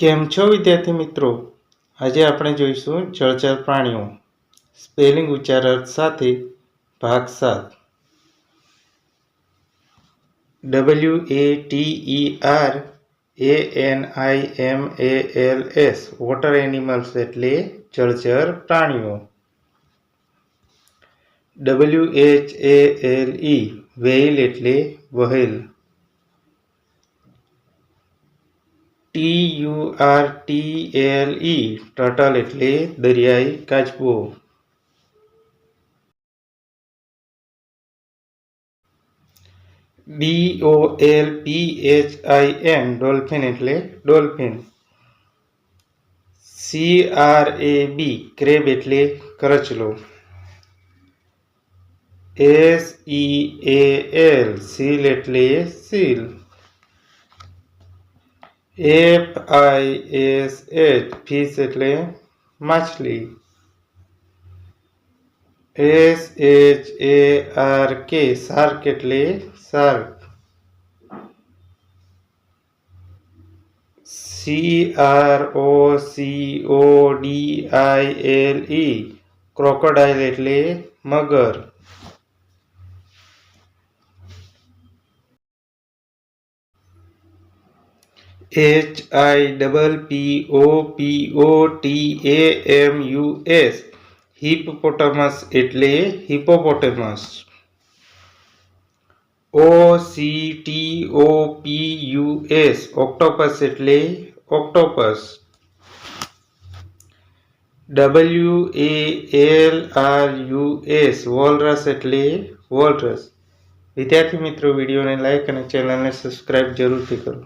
કેમ છો વિદ્યાર્થી મિત્રો આજે આપણે જોઈશું જળચર પ્રાણીઓ સ્પેલિંગ ઉચ્ચારાર્થ સાથે ભાગ સાત W A T E R A N I M A L S water animals એટલે જળચર પ્રાણીઓ W H A L E whale એટલે વહેલ T U R T L E turtle એટલે દરિયાઈ કાચબો D O L P H I N dolphin એટલે dolphin C R A B crab એટલે કરચલો S E A L seal એટલે seal F I S H fish एट मछली S H A R K shark एट shark C R O C O D I L E crocodile एट मगर H I P O P O T A M U S hippopotamus એટલે hippopotamus O C T O P U S octopus એટલે octopus W A L R U S walrus એટલે વોલ્ટર્સ વિદ્યાર્થી મિત્રો વિડિયોને like અને ચેનલને સબસ્ક્રાઇબ જરૂરથી કરો